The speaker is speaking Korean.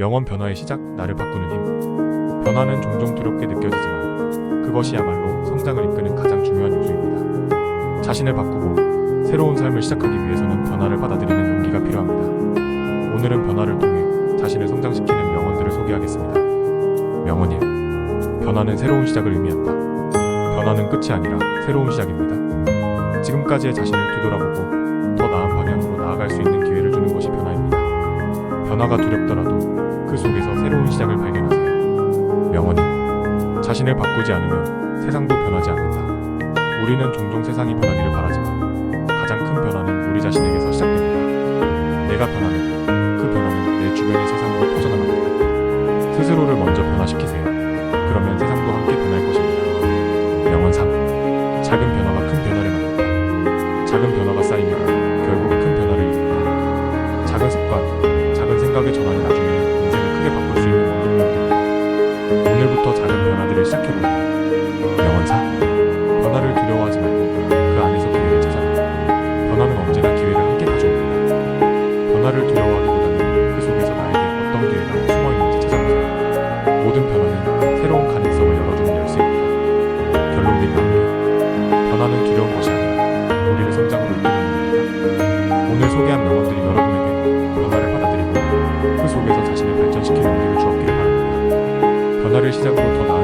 명언 변화의 시작, 나를 바꾸는 힘. 변화는 종종 두렵게 느껴지지만 그것이야말로 성장을 이끄는 가장 중요한 요소입니다. 자신을 바꾸고 새로운 삶을 시작하기 위해서는 변화를 받아들이는 용기가 필요합니다. 오늘은 변화를 통해 자신을 성장시키는 명언들을 소개하겠습니다. 명언 1. 변화는 새로운 시작을 의미한다. 변화는 끝이 아니라 새로운 시작입니다. 지금까지의 자신을 뒤돌아보고 더 나은 방향으로 나아갈 수 있는 기회를 주는 것이 변화입니다. 변화가 두렵더라도 그 속에서 새로운 시작을 발견하세요. 명언이 자신을 바꾸지 않으면 세상도 변하지 않는다. 우리는 종종 세상이 변하기를 바라지만 가장 큰 변화는 우리 자신에게서 시작됩니다. 내가 변하면 그 변화는 내 주변의 세상으로 퍼져나갑니다. 스스로를 먼저 변화시키세요. 그러면 세상도 함께 변할 것입니다. 명언 3. 작은 변화가 큰 변화를 만든다. 작은 변화가 쌓이면 결국 큰 변화를 이룬다. 작은 습관, 작은 생각의 전환이 나중 변화들을 시작해보세요. 4. 변화를 두려워하지 말고 그 안에서 기회를 찾아라. 변화는 언제나 기회를 함께 가져옵니다. 변화를 두려워하기보다는 그 속에서 나에게 어떤 기회가 숨어 있는지 찾아보세요. 모든 변화는 새로운 가능성을 열어주는 열쇠입니다. 결론 및 마무리. 변화는 두려운 것이 아니라 우리를 성장으로 이끄는 겁니다. 오늘 소개한 명언들이 여러분에게 변화를 받아들이고 그 속에서 자신을 발전시키는 용기를 주었기를 바랍니다. 변화를 시작으로 더 나은